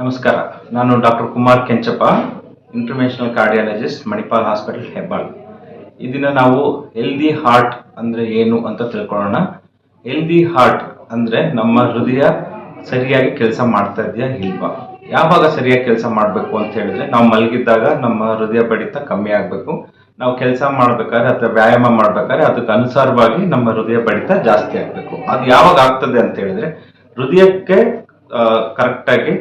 ನಮಸ್ಕಾರ. ನಾನು doctor Kumar Kenchappa, international cardiologist, Manipal hospital, Hebbal. ಇದನ್ನ ನಾವು ಹೆಲ್ದಿ ಹಾರ್ಟ್ ಅಂದ್ರೆ ಏನು ಅಂತ ತಿಳ್ಕೊಳ್ಳೋಣ. ಹೆಲ್ದಿ ಹಾರ್ಟ್ ಅಂದ್ರೆ ನಮ್ಮ ಹೃದಯ ಸರಿಯಾಗಿ ಕೆಲಸ ಮಾಡ್ತಾ ಇದೆಯಾ ಇಲ್ವಾ? ಯಾವಾಗ ಸರಿಯಾಗಿ ಕೆಲಸ ಮಾಡಬೇಕು ಅಂತ ಹೇಳಿದ್ರೆ ನಾವು ಮಲಗಿದ್ದಾಗ ನಮ್ಮ ಹೃದಯ ಬಡಿತ ಕಮ್ಮಿ ಆಗಬೇಕು. ನಾವು ಕೆಲಸ ಮಾಡ್ಬೇಕಾದ್ರೆ ಅಥವಾ ವ್ಯಾಯಾಮ ಮಾಡ್ಬೇಕಾದ್ರೆ ಅದಕ್ಕೆ ಅನುಸಾರವಾಗಿ ನಮ್ಮ ಹೃದಯ ಬಡಿತ ಜಾಸ್ತಿ ಆಗಬೇಕು. ಅದು ಯಾವಾಗ ಆಗ್ತದೆ ಅಂತ ಹೇಳಿದ್ರೆ ಹೃದಯಕ್ಕೆ ಕರೆಕ್ಟಾಗಿ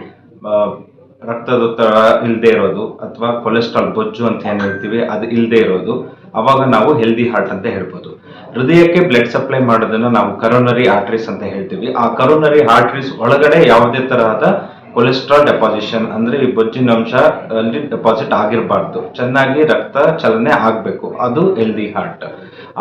ರಕ್ತದೊತ್ತಡ ಇಲ್ಲದೆ ಇರೋದು ಅಥವಾ ಕೊಲೆಸ್ಟ್ರಾಲ್ ಬೊಜ್ಜು ಅಂತ ಏನು ಹೇಳ್ತೀವಿ, ಅದು ಇಲ್ಲದೆ ಇರೋದು. ಅವಾಗ ನಾವು ಹೆಲ್ದಿ ಹಾರ್ಟ್ ಅಂತ ಹೇಳ್ಬೋದು. ಹೃದಯಕ್ಕೆ ಬ್ಲಡ್ ಸಪ್ಲೈ ಮಾಡೋದನ್ನ ನಾವು ಕರೋನರಿ ಆರ್ಟ್ರೀಸ್ ಅಂತ ಹೇಳ್ತೀವಿ. ಆ ಕರೋನರಿ ಆರ್ಟ್ರೀಸ್ ಒಳಗಡೆ ಯಾವುದೇ ತರಹದ ಕೊಲೆಸ್ಟ್ರಾಲ್ ಡೆಪಾಸಿಷನ್ ಅಂದ್ರೆ ಈ ಬೊಜ್ಜಿನ ಅಂಶ ಅಲ್ಲಿ ಡೆಪಾಸಿಟ್ ಆಗಿರಬಾರ್ದು. ಚೆನ್ನಾಗಿ ರಕ್ತ ಚಲನೆ ಆಗಬೇಕು. ಅದು ಹೆಲ್ದಿ ಹಾರ್ಟ್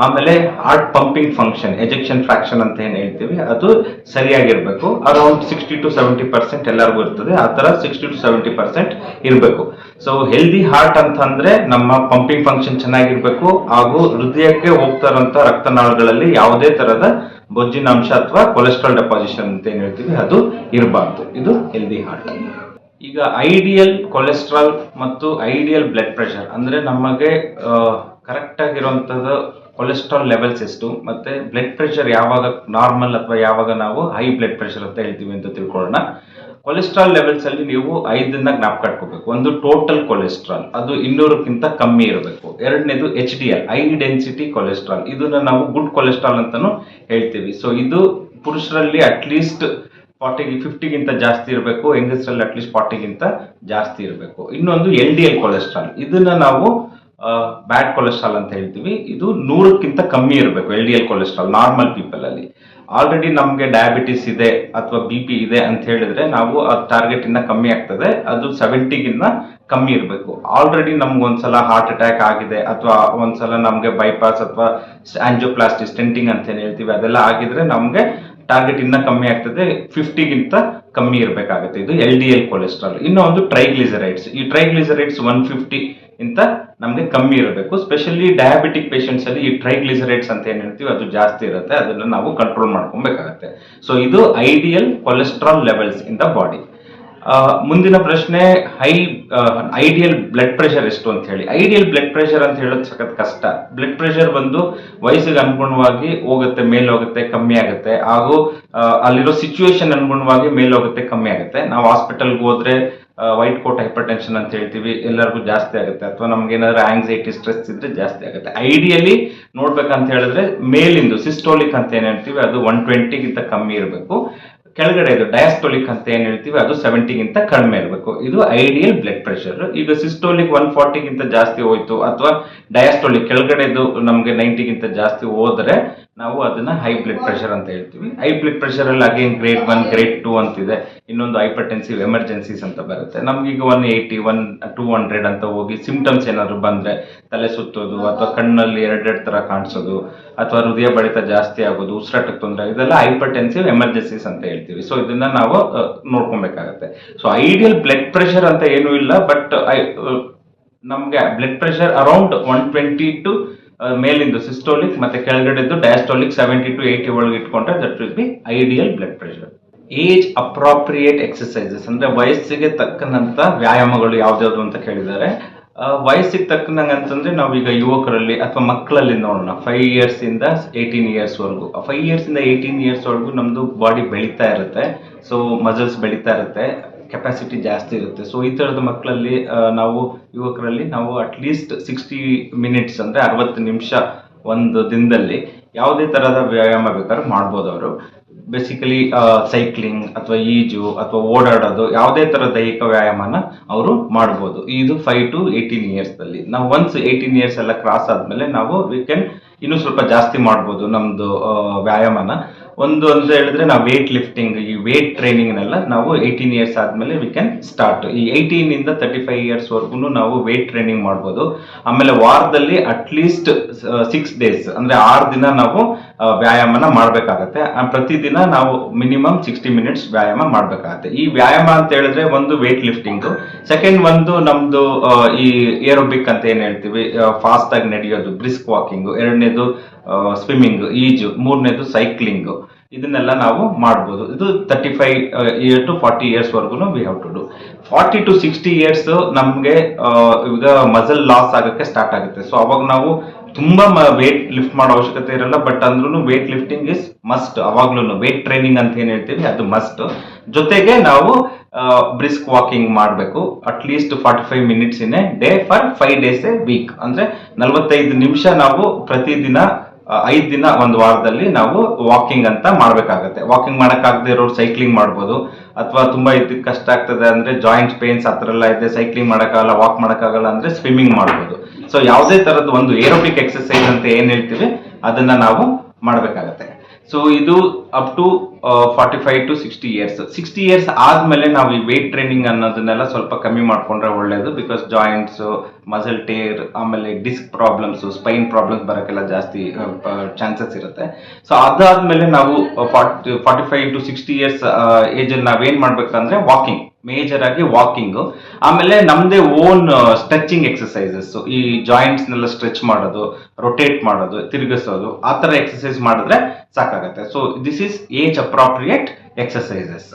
ಆಮೇಲೆ heart pumping function ejection fraction ಅಂತ ಏನು ಹೇಳ್ತೀವಿ, ಅದು ಸರಿಯಾಗಿರ್ಬೇಕು. Around sixty to seventy percent ಎಲ್ಲರಿಗೂ ಇರ್ತದೆ. ಆ ತರ ಸಿಕ್ಸ್ಟಿ ಟು ಸೆವೆಂಟಿ ಪರ್ಸೆಂಟ್ ಇರಬೇಕು. ಸೊ ಹೆಲ್ದಿ ಹಾರ್ಟ್ ಅಂತಂದ್ರೆ ನಮ್ಮ ಪಂಪಿಂಗ್ ಫಂಕ್ಷನ್ ಚೆನ್ನಾಗಿರ್ಬೇಕು ಹಾಗೂ ಹೃದಯಕ್ಕೆ ಹೋಗ್ತಾ ರಕ್ತನಾಳಗಳಲ್ಲಿ ಯಾವುದೇ ತರದ ಬೊಜ್ಜಿನ ಅಂಶ ಅಥವಾ ಕೊಲೆಸ್ಟ್ರಾಲ್ ಡೆಪಾಸಿಷನ್ ಅಂತ ಏನ್ ಹೇಳ್ತೀವಿ, ಅದು ಇರಬಾರ್ದು. ಇದು ಹೆಲ್ದಿ ಹಾರ್ಟ್ ಈಗ ಐಡಿಯಲ್ ಕೊಲೆಸ್ಟ್ರಾಲ್ ಮತ್ತು ಐಡಿಯಲ್ ಬ್ಲಡ್ ಪ್ರೆಷರ್ ಅಂದ್ರೆ ನಮಗೆ ಕರೆಕ್ಟ್ ಆಗಿರುವಂತದ್ದು ಕೊಲೆಸ್ಟ್ರಾಲ್ ಲೆವೆಲ್ಸ್ ಎಷ್ಟು, ಮತ್ತೆ ಬ್ಲಡ್ ಪ್ರೆಷರ್ ಯಾವಾಗ ನಾರ್ಮಲ್ ಅಥವಾ ಯಾವಾಗ ನಾವು ಹೈ ಬ್ಲಡ್ ಪ್ರೆಷರ್ ಅಂತ ಹೇಳ್ತೀವಿ ಅಂತ ತಿಳ್ಕೊಳ್ಳೋಣ. ಕೊಲೆಸ್ಟ್ರಾಲ್ ಲೆವೆಲ್ಸ್ ಅಲ್ಲಿ ನೀವು ಐದನ್ನ ಜ್ಞಾಪಕ ಇಟ್ಕೋಬೇಕು. ಒಂದು ಟೋಟಲ್ ಕೊಲೆಸ್ಟ್ರಾಲ್ ಅದು ಇನ್ನೂರಕ್ಕಿಂತ ಕಮ್ಮಿ ಇರಬೇಕು. ಎರಡನೇದು H D L high density cholesterol ಇದನ್ನ ನಾವು ಗುಡ್ ಕೊಲೆಸ್ಟ್ರಾಲ್ ಅಂತಾನು ಹೇಳ್ತೀವಿ. ಸೊ ಇದು ಪುರುಷರಲ್ಲಿ ಅಟ್ಲೀಸ್ಟ್ ಫಾರ್ಟಿಗೆ ಫಿಫ್ಟಿಗಿಂತ ಜಾಸ್ತಿ ಇರಬೇಕು, ಹೆಂಗಸರಲ್ಲಿ ಅಟ್ಲೀಸ್ಟ್ ಫಾರ್ಟಿಗಿಂತ ಜಾಸ್ತಿ ಇರಬೇಕು. ಇನ್ನೊಂದು ಎಲ್ ಡಿ ಎಲ್ ಕೊಲೆಸ್ಟ್ರಾಲ್ ಇದನ್ನ ನಾವು ಬ್ಯಾಡ್ ಕೊಲೆಸ್ಟ್ರಾಲ್ ಅಂತ ಹೇಳ್ತೀವಿ. ಇದು ನೂರಕ್ಕಿಂತ ಕಮ್ಮಿ ಇರಬೇಕು L D L cholesterol normal people ಅಲ್ಲಿ. ಆಲ್ರೆಡಿ ನಮಗೆ ಡಯಾಬಿಟಿಸ್ ಇದೆ ಅಥವಾ ಬಿ ಪಿ ಇದೆ ಅಂತ ಹೇಳಿದ್ರೆ ನಾವು ಆ ಟಾರ್ಗೆಟ್ ಇಂದ ಕಮ್ಮಿ ಆಗ್ತದೆ. ಅದು ಸೆವೆಂಟಿಗಿನ್ನ ಕಮ್ಮಿ ಇರಬೇಕು. ಆಲ್ರೆಡಿ ನಮ್ಗೆ ಒಂದ್ಸಲ ಹಾರ್ಟ್ ಅಟ್ಯಾಕ್ ಆಗಿದೆ ಅಥವಾ ಒಂದ್ಸಲ ನಮಗೆ ಬೈಪಾಸ್ ಅಥವಾ ಆಂಜಿಯೋಪ್ಲಾಸ್ಟಿ ಸ್ಟೆಂಟಿಂಗ್ ಅಂತ ಹೇಳ್ತೀವಿ, ಅದೆಲ್ಲ ಆಗಿದ್ರೆ ನಮಗೆ ಟಾರ್ಗೆಟ್ ಇನ್ನ ಕಮ್ಮಿ ಆಗ್ತದೆ ಫಿಫ್ಟಿಗಿಂತ ಕಮ್ಮಿ ಇರಬೇಕಾಗುತ್ತೆ. ಇದು ಎಲ್ ಡಿ ಎಲ್ ಕೊಲೆಸ್ಟ್ರಾಲ್ ಇನ್ನು ಒಂದು ಟ್ರೈಗ್ಲಿಸರೈಡ್ಸ್ ಈ ಟ್ರೈಗ್ಲಿಸರೈಡ್ಸ್ ಒನ್ ಫಿಫ್ಟಿ ಇಂತ ನಮಗೆ ಕಮ್ಮಿ ಇರಬೇಕು. ಸ್ಪೆಷಲಿ ಡಯಾಬಿಟಿಕ್ ಪೇಷಂಟ್ಸ್ ಅಲ್ಲಿ ಈ ಟ್ರೈಗ್ಲಿಸರೈಡ್ಸ್ ಅಂತ ಏನ್ ಹೇಳ್ತೀವಿ ಅದು ಜಾಸ್ತಿ ಇರುತ್ತೆ. ಅದನ್ನ ನಾವು ಕಂಟ್ರೋಲ್ ಮಾಡ್ಕೊಬೇಕಾಗತ್ತೆ. ಸೊ ಇದು ideal cholesterol levels in the body ಮುಂದಿನ ಪ್ರಶ್ನೆ, ಹೈ ಐಡಿಯಲ್ ಬ್ಲಡ್ ಪ್ರೆಷರ್ ಎಷ್ಟು ಅಂತ ಹೇಳಿ. ಐಡಿಯಲ್ ಬ್ಲಡ್ ಪ್ರೆಷರ್ ಅಂತ ಹೇಳೋದು ಸಖತ್ ಕಷ್ಟ. ಬ್ಲಡ್ ಪ್ರೆಷರ್ ಬಂದು ವಯಸ್ಸಿಗೆ ಅನುಗುಣವಾಗಿ ಹೋಗುತ್ತೆ, ಮೇಲೋಗುತ್ತೆ, ಕಮ್ಮಿ ಆಗುತ್ತೆ. ಹಾಗೂ ಅಲ್ಲಿರೋ ಸಿಚುವೇಶನ್ ಅನುಗುಣವಾಗಿ ಮೇಲೋಗುತ್ತೆ, ಕಮ್ಮಿ ಆಗುತ್ತೆ. ನಾವು ಹಾಸ್ಪಿಟಲ್ಗೆ ಹೋದ್ರೆ ವೈಟ್ ಕೋಟ್ ಹೈಪರ್ ಟೆನ್ಷನ್ ಅಂತ ಹೇಳ್ತೀವಿ, ಎಲ್ಲರಿಗೂ ಜಾಸ್ತಿ ಆಗುತ್ತೆ. ಅಥವಾ ನಮ್ಗೆ ಏನಾದ್ರು ಆಂಗ್ಸೈಟಿ ಸ್ಟ್ರೆಸ್ ಇದ್ರೆ ಜಾಸ್ತಿ ಆಗುತ್ತೆ. ಐಡಿಯಲಿ ನೋಡ್ಬೇಕಂತ ಹೇಳಿದ್ರೆ ಮೇಲಿಂದು ಸಿಸ್ಟೋಲಿಕ್ ಅಂತ ಏನ್ ಹೇಳ್ತೀವಿ, ಅದು ಒನ್ ಟ್ವೆಂಟಿಗಿಂತ ಕಮ್ಮಿ ಇರಬೇಕು. ಕೆಳಗಡೆ ಇದು ಡಯಾಸ್ಟೋಲಿಕ್ ಅಂತ ಏನ್ ಹೇಳ್ತೀವಿ, ಅದು ಸೆವೆಂಟಿಗಿಂತ ಕಡಿಮೆ ಇರಬೇಕು. ಇದು ಐಡಿಯಲ್ ಬ್ಲಡ್ ಪ್ರೆಷರ್ ಈಗ ಸಿಸ್ಟೋಲಿಕ್ ಒನ್ ಫಾರ್ಟಿಗಿಂತ ಜಾಸ್ತಿ ಹೋಯ್ತು, ಅಥವಾ ಡಯಾಸ್ಟೋಲಿಕ್ ಕೆಳಗಡೆದು ನಮ್ಗೆ ನೈಂಟಿಗಿಂತ ಜಾಸ್ತಿ ಹೋದ್ರೆ ನಾವು ಅದನ್ನ ಹೈ ಬ್ಲಡ್ ಪ್ರೆಷರ್ ಅಂತ ಹೇಳ್ತೀವಿ. ಹೈ ಬ್ಲಡ್ ಪ್ರೆಷರ್ ಅಲ್ಲಿ again grade one grade two ಅಂತಿದೆ. ಇನ್ನೊಂದು ಹೈಪರ್ಟೆನ್ಸಿವ್ ಎಮರ್ಜೆನ್ಸೀಸ್ ಅಂತ ಬರುತ್ತೆ. ನಮ್ಗೀಗ one eighty one two hundred ಅಂತ ಹೋಗಿ ಸಿಂಪ್ಟಮ್ಸ್ ಏನಾದ್ರು ಬಂದ್ರೆ ತಲೆ ಸುತ್ತೋದು ಅಥವಾ ಕಣ್ಣಲ್ಲಿ ಎರಡೆರಡು ತರ ಕಾಣಿಸೋದು ಅಥವಾ ಹೃದಯ ಬಡಿತ ಜಾಸ್ತಿ ಆಗೋದು, ಉಸಿರಾಟಕ್ಕೆ ತೊಂದರೆ ಇದೆಲ್ಲ ಹೈಪರ್ಟೆನ್ಸಿವ್ ಎಮರ್ಜೆನ್ಸೀಸ್ ಅಂತ ಹೇಳ್ತೀವಿ. ಸೊ ಇದನ್ನ ನಾವು ನೋಡ್ಕೊಬೇಕಾಗತ್ತೆ. ಸೊ ಐಡಿಯಲ್ ಬ್ಲಡ್ ಪ್ರೆಷರ್ ಅಂತ ಏನೂ ಇಲ್ಲ ಬಟ್ ನಮ್ಗೆ blood pressure around one twenty to ಮೇಲಿಂದು systolic ಮತ್ತೆ ಕೆಳಗಡೆದು ಡಯಾಸ್ಟೋಲಿಕ್ ಸೆವೆಂಟಿ ಟು ಏಯ್ಟಿ ಒಳಗೆ ಇಟ್ಕೊಂಡ್ರೆ that will be ideal blood pressure age appropriate exercises ಅಂದ್ರೆ ವಯಸ್ಸಿಗೆ ತಕ್ಕನಂತ ವ್ಯಾಯಾಮಗಳು ಯಾವ್ದ್ಯಾವ್ದು ಅಂತ ಕೇಳಿದ್ದಾರೆ. ವಯಸ್ಸಿಗೆ ತಕ್ಕನಂಗೆ ಅಂತಂದ್ರೆ ನಾವೀಗ ಯುವಕರಲ್ಲಿ ಅಥವಾ ಮಕ್ಕಳಲ್ಲಿ ನೋಡೋಣ. ಫೈವ್ ಇಯರ್ಸ್ ಇಂದ ಏಯ್ಟೀನ್ ಇಯರ್ಸ್ ವರೆಗೂ. ಫೈವ್ ಇಯರ್ಸ್ ಇಂದ ಏಯ್ಟೀನ್ ಇಯರ್ಸ್ ವರೆಗೂ ನಮ್ದು ಬಾಡಿ ಬೆಳೀತಾ ಇರುತ್ತೆ. ಸೊ ಮಸಲ್ಸ್ ಬೆಳೀತಾ ಇರುತ್ತೆ. ಕೆಪಾಸಿಟಿ ಜಾಸ್ತಿ ಇರುತ್ತೆ. ಸೊ ಈ ತರದ ಮಕ್ಕಳಲ್ಲಿ ನಾವು ಯುವಕರಲ್ಲಿ ನಾವು ಅಟ್ಲೀಸ್ಟ್ ಸಿಕ್ಸ್ಟಿ ಮಿನಿಟ್ಸ್ ಅಂದ್ರೆ ಅರವತ್ತು ನಿಮಿಷ ಒಂದು ದಿನದಲ್ಲಿ ಯಾವುದೇ ಥರದ ವ್ಯಾಯಾಮ ಬೇಕಾದ್ರೂ ಮಾಡ್ಬೋದು ಅವರು. ಬೇಸಿಕಲಿ ಸೈಕ್ಲಿಂಗ್ ಅಥವಾ ಈಜು ಅಥವಾ ಓಡಾಡೋದು ಯಾವುದೇ ಥರ ದೈಹಿಕ ವ್ಯಾಯಾಮನ ಅವರು ಮಾಡ್ಬೋದು. ಇದು ಫೈವ್ ಟು ಏಯ್ಟೀನ್ ಇಯರ್ಸ್ ಅಲ್ಲಿ ನಾವು ಒನ್ಸ್ ಏಯ್ಟೀನ್ ಇಯರ್ಸ್ ಎಲ್ಲ ಕ್ರಾಸ್ ಆದ್ಮೇಲೆ ನಾವು ವಿ ಕ್ಯಾನ್ ಇನ್ನೂ ಸ್ವಲ್ಪ ಜಾಸ್ತಿ ಮಾಡ್ಬೋದು ನಮ್ಮದು ವ್ಯಾಯಾಮನ. ಒಂದು ಅಂತ ಹೇಳಿದ್ರೆ ನಾವು ವೇಟ್ ಲಿಫ್ಟಿಂಗ್ ಈ ವೇಟ್ ಟ್ರೈನಿಂಗ್ನೆಲ್ಲ ನಾವು ಏಯ್ಟೀನ್ ಇಯರ್ಸ್ ಆದ್ಮೇಲೆ ವಿ ಕ್ಯಾನ್ ಸ್ಟಾರ್ಟ್ ಈ ಏಯ್ಟೀನ್ ಇಂದ ತರ್ಟಿ ಫೈವ್ ಇಯರ್ಸ್ ವರ್ಗು ನಾವು ವೇಟ್ ಟ್ರೈನಿಂಗ್ ಮಾಡ್ಬೋದು. ಆಮೇಲೆ ವಾರದಲ್ಲಿ ಅಟ್ಲೀಸ್ಟ್ ಸಿಕ್ಸ್ ಡೇಸ್ ಅಂದ್ರೆ ಆರು ದಿನ ನಾವು ವ್ಯಾಯಾಮನ ಮಾಡಬೇಕಾಗತ್ತೆ. ಪ್ರತಿದಿನ ನಾವು ಮಿನಿಮಮ್ ಸಿಕ್ಸ್ಟಿ ಮಿನಿಟ್ಸ್ ವ್ಯಾಯಾಮ ಮಾಡಬೇಕಾಗತ್ತೆ. ಈ ವ್ಯಾಯಾಮ ಅಂತ ಹೇಳಿದ್ರೆ ಒಂದು ವೇಟ್ ಲಿಫ್ಟಿಂಗ್ ಸೆಕೆಂಡ್ ಒಂದು ನಮ್ದು ಈ ಏರೋಬಿಕ್ ಅಂತ ಏನ್ ಹೇಳ್ತೀವಿ ಫಾಸ್ಟ್ ಆಗಿ ನಡೆಯೋದು ಬ್ರಿಸ್ಕ್ ವಾಕಿಂಗ್ ಎರಡನೇದು ಸ್ವಿಮ್ಮಿಂಗ್ ಈಜು. ಮೂರನೇದು ಸೈಕ್ಲಿಂಗ್ ಇದನ್ನೆಲ್ಲ ನಾವು ಮಾಡ್ಬೋದು. ಇದು thirty five year to forty years ವರ್ಗು we have to do forty to sixty years ನಮಗೆ ಈಗ ಮಸಲ್ ಲಾಸ್ ಆಗಕ್ಕೆ ಸ್ಟಾರ್ಟ್ ಆಗುತ್ತೆ. ಸೊ ಅವಾಗ ನಾವು ತುಂಬಾ ವೇಟ್ ಲಿಫ್ಟ್ ಮಾಡೋ ಅವಶ್ಯಕತೆ ಇರಲ್ಲ ಬಟ್ ಅಂದ್ರೂ ವೇಟ್ ಲಿಫ್ಟಿಂಗ್ ಇಸ್ ಮಸ್ಟ್ ಅವಾಗ್ಲೂ ವೇಟ್ ಟ್ರೈನಿಂಗ್ ಅಂತ ಏನ್ ಹೇಳ್ತೀವಿ, ಅದು ಮಸ್ಟ್ ಜೊತೆಗೆ ನಾವು ಬ್ರಿಸ್ಕ್ ವಾಕಿಂಗ್ ಮಾಡಬೇಕು. At least forty five minutes in a day for five days a week ಅಂದ್ರೆ ನಲವತ್ತೈದು ನಿಮಿಷ ನಾವು ಪ್ರತಿದಿನ ಐದ್ ದಿನ ಒಂದು ವಾರದಲ್ಲಿ ನಾವು ವಾಕಿಂಗ್ ಅಂತ ಮಾಡ್ಬೇಕಾಗತ್ತೆ. ವಾಕಿಂಗ್ ಮಾಡೋಕ್ಕಾಗದೇ ಇರೋರು ಸೈಕ್ಲಿಂಗ್ ಮಾಡ್ಬೋದು. ಅಥವಾ ತುಂಬಾ ಇದಕ್ಕೆ ಕಷ್ಟ ಆಗ್ತದೆ ಅಂದ್ರೆ ಜಾಯಿಂಟ್ ಪೇನ್ಸ್ ಹತ್ರ ಎಲ್ಲ ಇದೆ ಸೈಕ್ಲಿಂಗ್ ಮಾಡೋಕ್ಕಾಗಲ್ಲ ವಾಕ್ ಮಾಡೋಕ್ಕಾಗಲ್ಲ ಅಂದ್ರೆ ಸ್ವಿಮ್ಮಿಂಗ್ ಮಾಡ್ಬೋದು. ಸೊ ಯಾವುದೇ ಥರದ ಒಂದು ಏರೋಬಿಕ್ ಎಕ್ಸಸೈಸ್ ಅಂತ ಏನು ಹೇಳ್ತೀವಿ, ಅದನ್ನ ನಾವು ಮಾಡ್ಬೇಕಾಗತ್ತೆ. ಸೊ ಇದು up to forty five to sixty years sixty years ಆದ್ಮೇಲೆ ನಾವು ಈ ವೇಟ್ ಟ್ರೈನಿಂಗ್ ಅನ್ನೋದನ್ನೆಲ್ಲ ಸ್ವಲ್ಪ ಕಮ್ಮಿ ಮಾಡ್ಕೊಂಡ್ರೆ ಒಳ್ಳೇದು ಬಿಕಾಸ್ ಜಾಯಿಂಟ್ಸ್ ಮಸಲ್ ಟೇರ್ ಆಮೇಲೆ ಡಿಸ್ಕ್ ಪ್ರಾಬ್ಲಮ್ಸ್ ಸ್ಪೈನ್ ಪ್ರಾಬ್ಲಮ್ಸ್ ಬರೋಕ್ಕೆಲ್ಲ ಜಾಸ್ತಿ ಚಾನ್ಸಸ್ ಇರುತ್ತೆ. ಸೊ ಅದಾದ್ಮೇಲೆ ನಾವು forty forty five to sixty years ಏಜಲ್ಲಿ ನಾವೇನ್ ಮಾಡ್ಬೇಕಂದ್ರೆ ವಾಕಿಂಗ್ ಮೇಜರ್ ಆಗಿ ವಾಕಿಂಗ್ ಆಮೇಲೆ ನಮ್ದೇ ಓನ್ ಸ್ಟ್ರೆಚಿಂಗ್ ಎಕ್ಸಸೈಸಸ್ ಈ ಜಾಯಿಂಟ್ಸ್ ನೆಲ್ಲ ಸ್ಟ್ರೆಚ್ ಮಾಡೋದು ರೊಟೇಟ್ ಮಾಡೋದು, ತಿರುಗಿಸೋದು, ಆ ತರ ಎಕ್ಸಸೈಸ್ ಮಾಡಿದ್ರೆ ಸಾಕಾಗತ್ತೆ. So this is age appropriate exercises